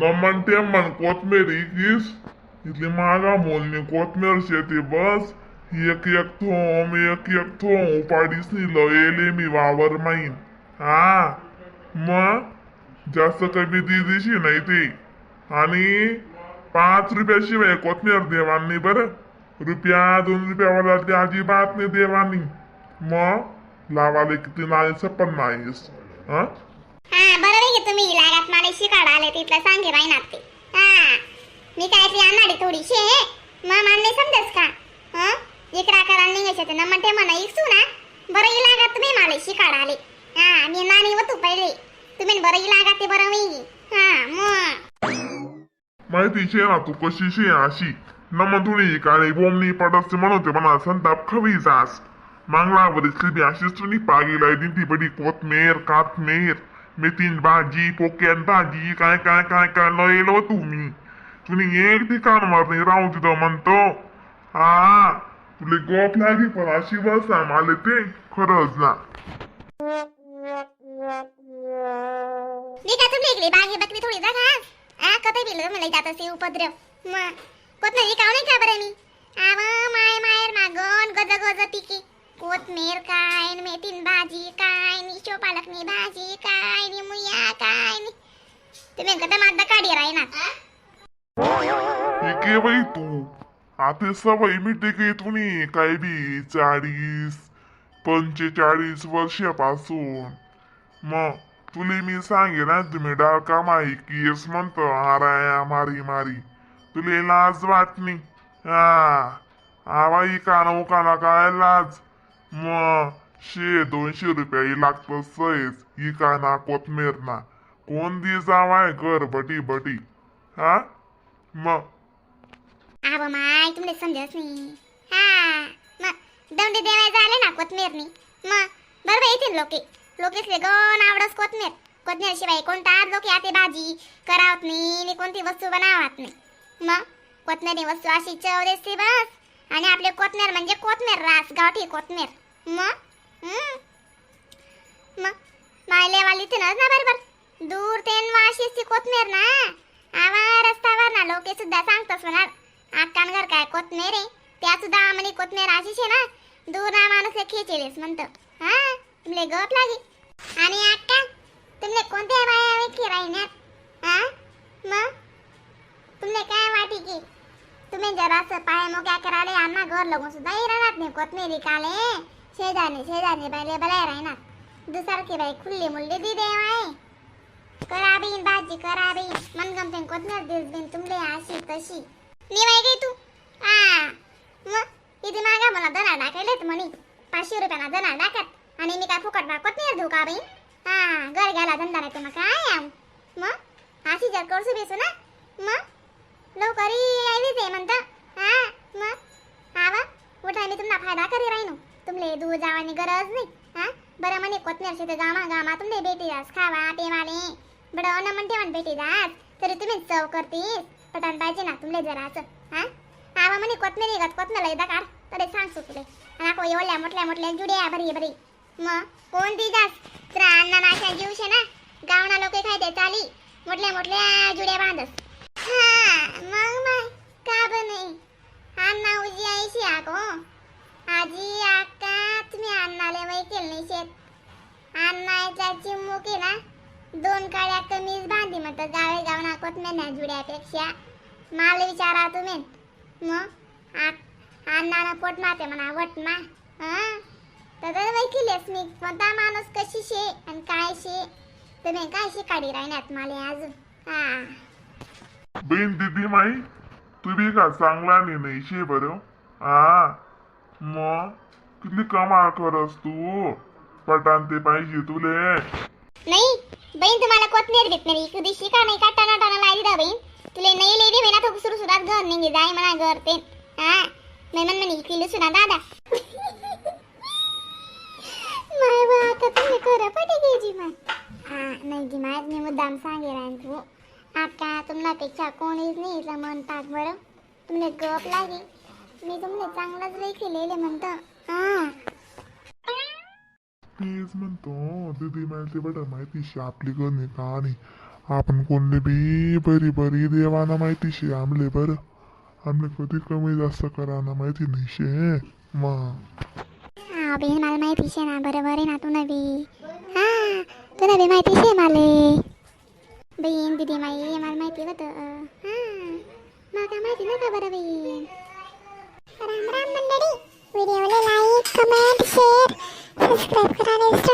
नमन ते मन कोथमेर इकीस इथली मागा मोलनी कोथमेर शेती बस एक एक थोम एक एक थोम उपाडीस नी लयले मी वावर माईन हा मग जास्त कमी दिदीशी नाही ते आणि पाच रुपयाशिवाय कोथमेर देवांनी बरं रुपया दोन रुपयावाला ते अजिबात नाही देवानी मग लावाले किती नाही पण नाहीस हा हा तुम्ही लागात मला शिकाडा आले तिथलं सांगे बाई ते हा. मी काय ती आणणार आहे? थोडीशी मग मान्य समजस का? हं? इकडा करा निघायचे तर न म्हणते म्हणा इकसू ना बरं इलागात तुम्ही मला शिकाडा आले. हा मी नाणी होतो पहिले. तुम्ही बरं ही ते बरं मी. हा मग माहितीची ना तू कशीशी आहे अशी? न म्हणून काळी बोमनी पडस म्हणते म्हणा संताप खवी जास मांगलावर बी अशीच तुम्ही पागी लाई ती बडी कोथमेर कातमेर. मेथीन भाजी पोक्यान भाजी काय काय काय काय लयलो तुम्ही तुम्ही एक ठिकाण मारणे राहू तिथं म्हणतो हा तुले गोप लागी पण अशी बस आले ते खरंच ना मी काय तुमच्या इकडे बागे बकरी थोडी जा आ कधी बिल मला जात असे उपद्रव मग कोथमेर काव नाही का बरं मी आव माय मायर मागून गज गज पिके कोथमेर काय न मेथीन भाजी काय नि शो पालकनी भाजी काय नि मुया काय नि तुम्ही कदा माझा काढी राही ना. के बाई तू. आता सवय मिटे की तुम्ही काय बी चाळीस पंचेचाळीस वर्षापासून. मग तुले मी सांगे ना तुम्ही डाळका माही केस म्हणतो हाराया मारी मारी. तुले लाज वाटणी हा आवाई काना उकाना काय लाज? मग शे दोनशे रुपये लागतो सयच ही काना कोथमेर ना. कोण दी जावाय कर बटी बटी हा? मग? आव माय तुमले समजत नाही. हा मग दंडी देवाय झाले ना कोथमेरनी. मग बरोबर येतील लोके. लोकेसले गण आवडस कोथमेर. कोथमेर शिवाय कोणता लोके आते भाजी करावत नाही आणि कोणती वस्तू बनावत नाही. मग कोथमेरी वस्तू अशी चव देते बस. आणि आपले कोथमेर म्हणजे कोथमेर रास गावठी कोथमेर. मग? मायले मग तिनच ना बरोबर. दूर तेन वाशी ती कोथमेर ना. आवा रस्त्यावर ना लोके सुद्धा सांगतस होणार आकान घर काय कोथमेर आहे? त्या सुद्धा म्हणे कोथमेर अशीच आहे ना. दूर ना माणूस खेचेलेस म्हणतो. हा तुमले गप लागी. आणि अक्का तुमले कोणत्या बाया वेखी राहिण्यात? हा? मग तुमले काय वाटी की? तुम्ही जरा पाय मोक्या कराले आम्हा घर लगून सुद्धा राहणार नाही कोथमेरी काले. शेजानी शेजारने बायले बलाय राहणार दुसारखी बाई खुल्ली मुल्ली दी देव आहे. कराबीन भाजी कराबीन मनगमते कोथमेर दिस बीन तुमले अशी तशी. निवाय गई तू? आ मग इथे मागा मला दणा टाकायलेत म्हणे. पाचशे रुपयाना दणा टाकत आणि मी काय फुकट बा कोथमेर देऊ का बाई हा घर घ्यायला धंदा नाही मग काय आम? मग अशी जर करसू बेसू ना? मग लवकर यायवीच आहे म्हणता. हा मग आवा उठा मी तुम्हाला फायदा करी राहीन. तुमले दूर जावानी गरज नाही हा? बरं म्हणे कोथमेर शेते गामा गामा तुमले भेटी जास खावा पेवाले. बडं अन्न म्हणते म्हण भेटी जास तरी तुम्ही चव करतीस. पटान पाहिजे ना तुमले जरा हा? आवा म्हणे कोथमेर येगत कोथमेर एकदा काढ तरी सांगतो तुले. आणि ako एवढ्या मोठल्या मोठल्या जुड्या भरी भरी. मग कोण ती जास? तर अण्णा नाशा जीवशे ना? गावना लोक खायते चाली? मोठल्या मोठल्या जुड्या बांधस. हा मग मग का पण नाही अण्णा उजी आईशी आको आजी आका तुम्ही अण्णाले वय केलं नाही शेत अण्णाच्या चिमुकी ना दोन काळ्या कमीच बांधी म्हणत गावे गाव नाकोत मेन्या जुड्यापेक्षा. माल विचारा तुम्ही. मग? अण्णानं पोट माते म्हणा वट मा हा? तर वैकिलेस मी. कोणता माणूस कशी शे आणि काय शे तुम्ही काय शिकाडी राहण्यात माले अजून? हा. बहीण दिदी माई तू बी का चांगला नाही नाही शे बरं? हा. मग किती कमाल करस तू? पटान ते पाहिजे तुले. नाही बहीण तुम्हाला कोथमीर बितनेरी कधी का नाही का टाना टाना लाई दा बहीण? तुले नाही लेडी बेना तो सुरू सुरात घर निघे जाय म्हणा घर ते. हा? मी म्हण म्हणे इकडे सुना दादा. माय बा आता तुम्ही कर पटे गेजी माय हा नाही जी माय मी मुद्दाम सांगे रान तू. आता तुम्हाला पेक्षा कोणीच नाही इथलं मन टाक बरं. तुमने गप लागे मी तुमने चांगलाच लई केलेले म्हणतं. हा. तेच म्हणतो दीदी मला ते बट माहिती शे आपली गण का आणि आपण कोणले बी बरी बरी देवाना माहिती शे आमले बरं. आमले कधी कमी जास्त कराना माहिती नाही शे. मग हा मला माहिती शे ना बरोबर आहे ना तू नवी हा तू नवी माहिती शे माले. बहीण दिदी माई मला माहिती होतं. हा मला माहिती नव्हतं बरं बहीण राम राम मंडळी. व्हिडिओला लाईक कमेंट शेअर サブスクらです。